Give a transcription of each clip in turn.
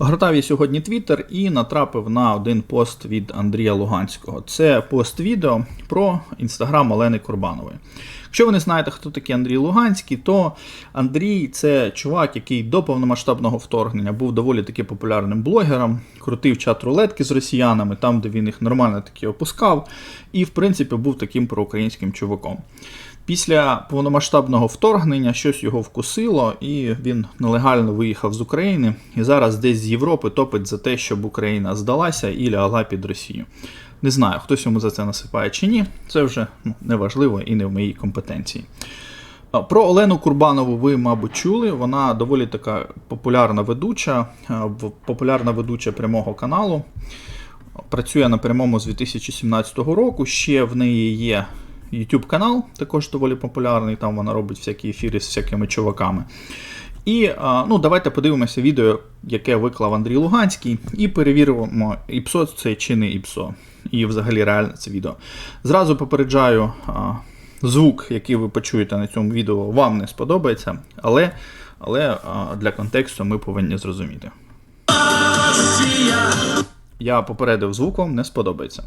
Гортав я сьогодні Твіттер і натрапив на один пост від Андрія Луганського. Це пост відео про інстаграм Олени Курбанової. Якщо ви не знаєте, хто такий Андрій Луганський, то Андрій це чувак, який до повномасштабного вторгнення був доволі таки популярним блогером, крутив чат рулетки з росіянами, там, де він їх нормально таки опускав, і, в принципі, був таким проукраїнським чуваком. Після повномасштабного вторгнення щось його вкусило, і він нелегально виїхав з України і зараз десь з Європи топить за те, щоб Україна здалася і лягла під Росію. Не знаю, хтось йому за це насипає чи ні. Це вже ну, неважливо і не в моїй компетенції. Про Олену Курбанову ви, мабуть, чули. Вона доволі така популярна ведуча, популярна ведуча прямого каналу. Працює на прямому з 2017 року. Ще в неї є YouTube канал, також доволі популярний. Там вона робить всякі ефіри з всякими чуваками. І ну, давайте подивимося відео, яке виклав Андрій Луганський, і перевіримо, іпсо це чи не іпсо. І взагалі реальне це відео. Зразу попереджаю, звук, який ви почуєте на цьому відео, вам не сподобається, але, але для контексту ми повинні зрозуміти. Я попередив звук вам не сподобається.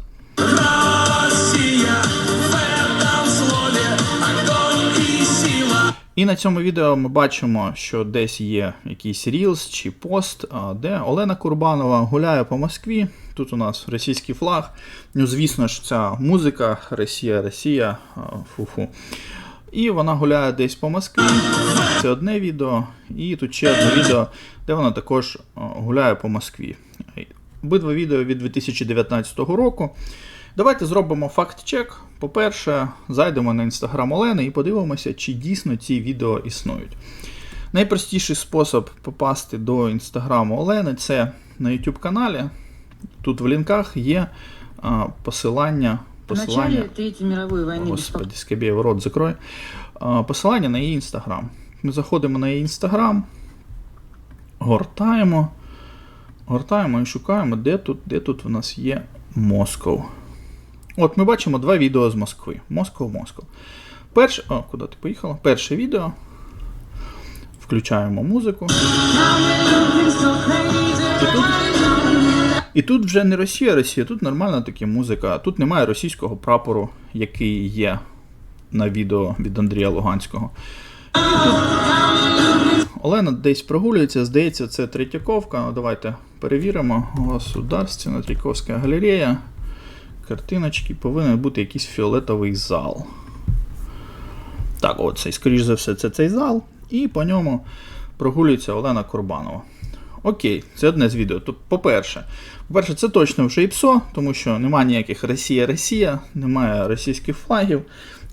І на цьому відео ми бачимо, що десь є якийсь рілс чи пост, де Олена Курбанова гуляє по Москві. Тут у нас російський флаг. Ну, звісно ж, ця музика Росія, Росія. Фу-фу. І вона гуляє десь по Москві. Це одне відео. І тут ще одне відео, де вона також гуляє по Москві. Обидва відео від 2019 року. Давайте зробимо факт-чек. По-перше, зайдемо на інстаграм Олени і подивимося, чи дійсно ці відео існують. Найпростіший спосіб попасти до інстаграму Олени це на YouTube каналі. Тут в лінках є а, посилання. В посилання мировой Господи, Скабєєв, рот закрой. А, Посилання на її інстаграм. Ми заходимо на її інстаграм, гортаємо, гортаємо і шукаємо, де тут, де тут у нас є Москов. От ми бачимо два відео з Москви. Москов, Москов. Перше. О, куди ти поїхала? Перше відео. Включаємо музику. І тут, і тут вже не Росія, Росія, тут нормальна таки музика. Тут немає російського прапору, який є на відео від Андрія Луганського. Олена десь прогулюється, здається, це Третьяковка. Давайте перевіримо. Государственна Третьяковська галерея. Картиночки повинен бути якийсь фіолетовий зал. Так, от цей, скоріш за все, це цей зал. І по ньому прогулюється Олена Курбанова. Окей, це одне з відео. Тобто, по-перше, по-перше, це точно вже ІПСО, тому що немає ніяких Росія-Росія, немає російських флагів.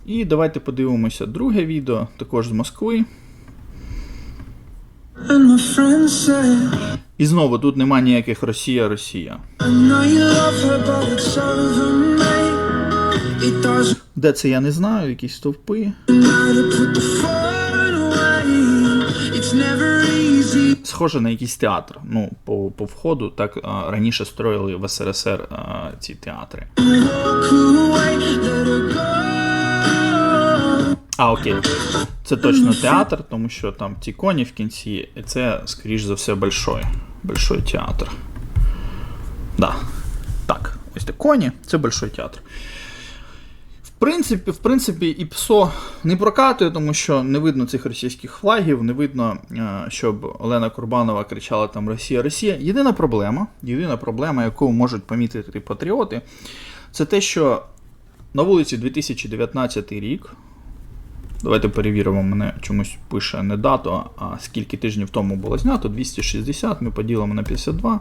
І давайте подивимося друге відео, також з Москви. І знову тут немає ніяких. It doesn't Де це я не знаю, якісь стовпи. Схоже на якийсь театр. Ну, по, по входу так а, раніше строїли в СРСР а, ці театри. А, окей. Це точно театр, тому що там ті коні в кінці, і це, скоріш за все, большой. Большой театр. Да. Так, ось це коні, це большой театр. В принципі, в принципі, і ПСО не прокатує, тому що не видно цих російських флагів, не видно, е, щоб Олена Курбанова кричала там Росія, Росія. Єдина проблема, єдина проблема, яку можуть помітити патріоти, це те, що на вулиці 2019 рік. Давайте перевіримо, мене чомусь пише не дату, а скільки тижнів тому було знято. 260, ми поділимо на 52.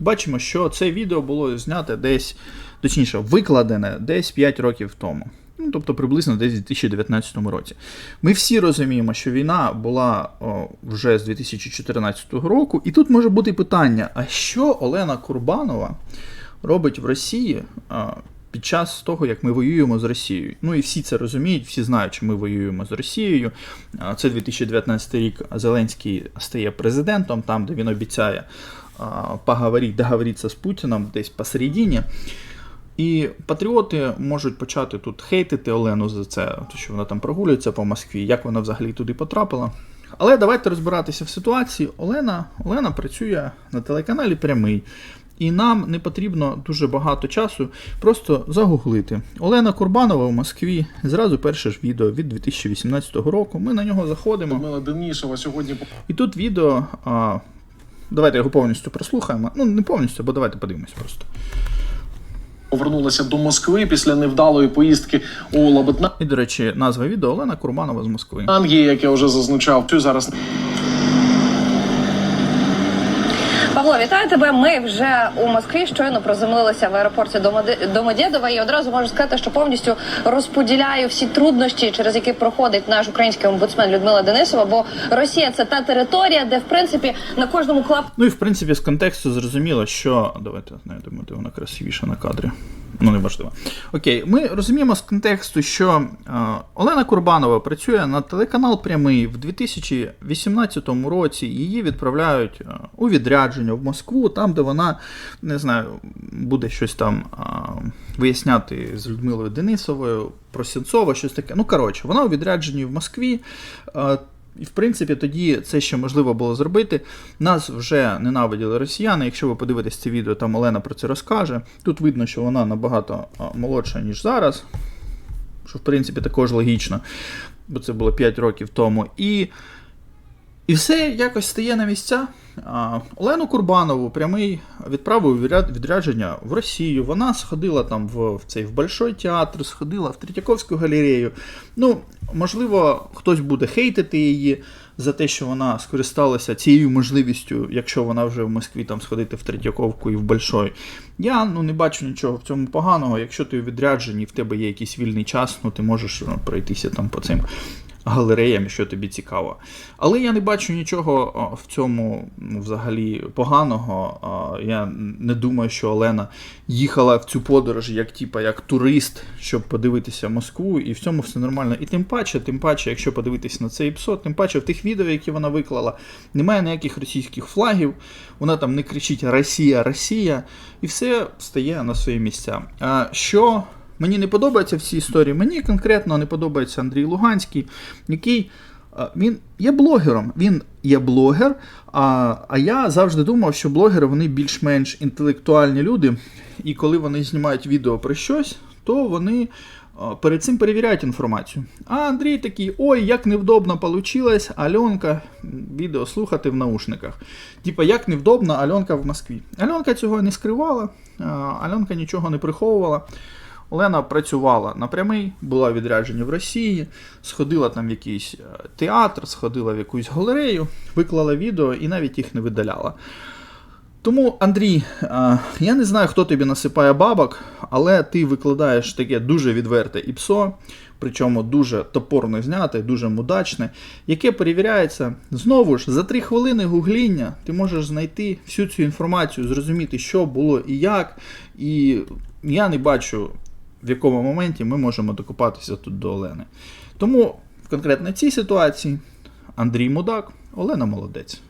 І бачимо, що це відео було знято десь, точніше, викладене десь 5 років тому. Ну, тобто приблизно десь у 2019 році. Ми всі розуміємо, що війна була о, вже з 2014 року, і тут може бути питання: а що Олена Курбанова робить в Росії під час того, як ми воюємо з Росією. Ну і всі це розуміють, всі знають, що ми воюємо з Росією. Це 2019 рік Зеленський стає президентом, там, де він обіцяє поговорити, договоритися з Путіном десь посередині. І патріоти можуть почати тут хейтити Олену за це, що вона там прогулюється по Москві, як вона взагалі туди потрапила. Але давайте розбиратися в ситуації. Олена, Олена працює на телеканалі Прямий. І нам не потрібно дуже багато часу просто загуглити. Олена Курбанова в Москві. Зразу перше ж відео від 2018 року. Ми на нього заходимо. Людмила Денішева сьогодні І тут відео. А, давайте його повністю прослухаємо. Ну, не повністю, бо давайте подивимось просто. повернулася до Москви після невдалої поїздки у Лабетнангі, І, до речі, назва відео Олена Курбанова з Москви. як я вже зазначав. Цю зараз Вітаю тебе. Ми вже у Москві щойно приземлилися в аеропорті Домодєдова і одразу можу сказати, що повністю розподіляю всі труднощі, через які проходить наш український омбудсмен Людмила Денисова. Бо Росія це та територія, де в принципі на кожному клап Ну і в принципі з контексту зрозуміло, що. Давайте знайдемо, де вона красивіша на кадрі. Ну, не важливо. Окей, ми розуміємо з контексту, що е, Олена Курбанова працює на телеканал Прямий в 2018 році. Її відправляють е, у відрядження в Москву, там, де вона не знаю, буде щось там е, виясняти з Людмилою Денисовою про Сенцова, щось таке. Ну, коротше, вона у відрядженні в Москві. І в принципі, тоді це ще можливо було зробити. Нас вже ненавиділи росіяни. Якщо ви подивитесь це відео, там Олена про це розкаже. Тут видно, що вона набагато молодша, ніж зараз. Що в принципі також логічно, бо це було 5 років тому. І, і все якось стає на місця. Олену Курбанову прямий відправив відрядження в Росію. Вона сходила там в, в цей в Большой театр, сходила в Третьяковську галерею. Ну, можливо, хтось буде хейтити її за те, що вона скористалася цією можливістю, якщо вона вже в Москві там сходити в Третьяковку і в Большой. Я ну, не бачу нічого в цьому поганого. Якщо ти у відрядженні, в тебе є якийсь вільний час, ну ти можеш ну, пройтися там по цим галереям, що тобі цікаво. Але я не бачу нічого в цьому взагалі поганого. Я не думаю, що Олена їхала в цю подорож як, типа, як турист, щоб подивитися Москву, і в цьому все нормально. І тим паче, тим паче, якщо подивитися на цей епізод, тим паче в тих відео, які вона виклала, немає ніяких російських флагів, вона там не кричить Росія, Росія, і все стає на свої місця. А що Мені не подобається в цій історії. Мені конкретно не подобається Андрій Луганський, який він є блогером. Він є блогер. А, а я завжди думав, що блогери вони більш-менш інтелектуальні люди, і коли вони знімають відео про щось, то вони перед цим перевіряють інформацію. А Андрій такий: ой, як невдобно получилось, Альонка, відео слухати в наушниках. Типа, як невдобно Альонка в Москві. Альонка цього не скривала, Альонка нічого не приховувала. Олена працювала на прямий, була відряджена в Росії, сходила там в якийсь е, театр, сходила в якусь галерею, виклала відео і навіть їх не видаляла. Тому, Андрій, е, я не знаю, хто тобі насипає бабок, але ти викладаєш таке дуже відверте іпсо, причому дуже топорно зняте, дуже мудачне, яке перевіряється знову ж за три хвилини гугління. Ти можеш знайти всю цю інформацію, зрозуміти, що було і як. І я не бачу, в якому моменті ми можемо докопатися тут до Олени. Тому в конкретно цій ситуації Андрій Мудак, Олена молодець.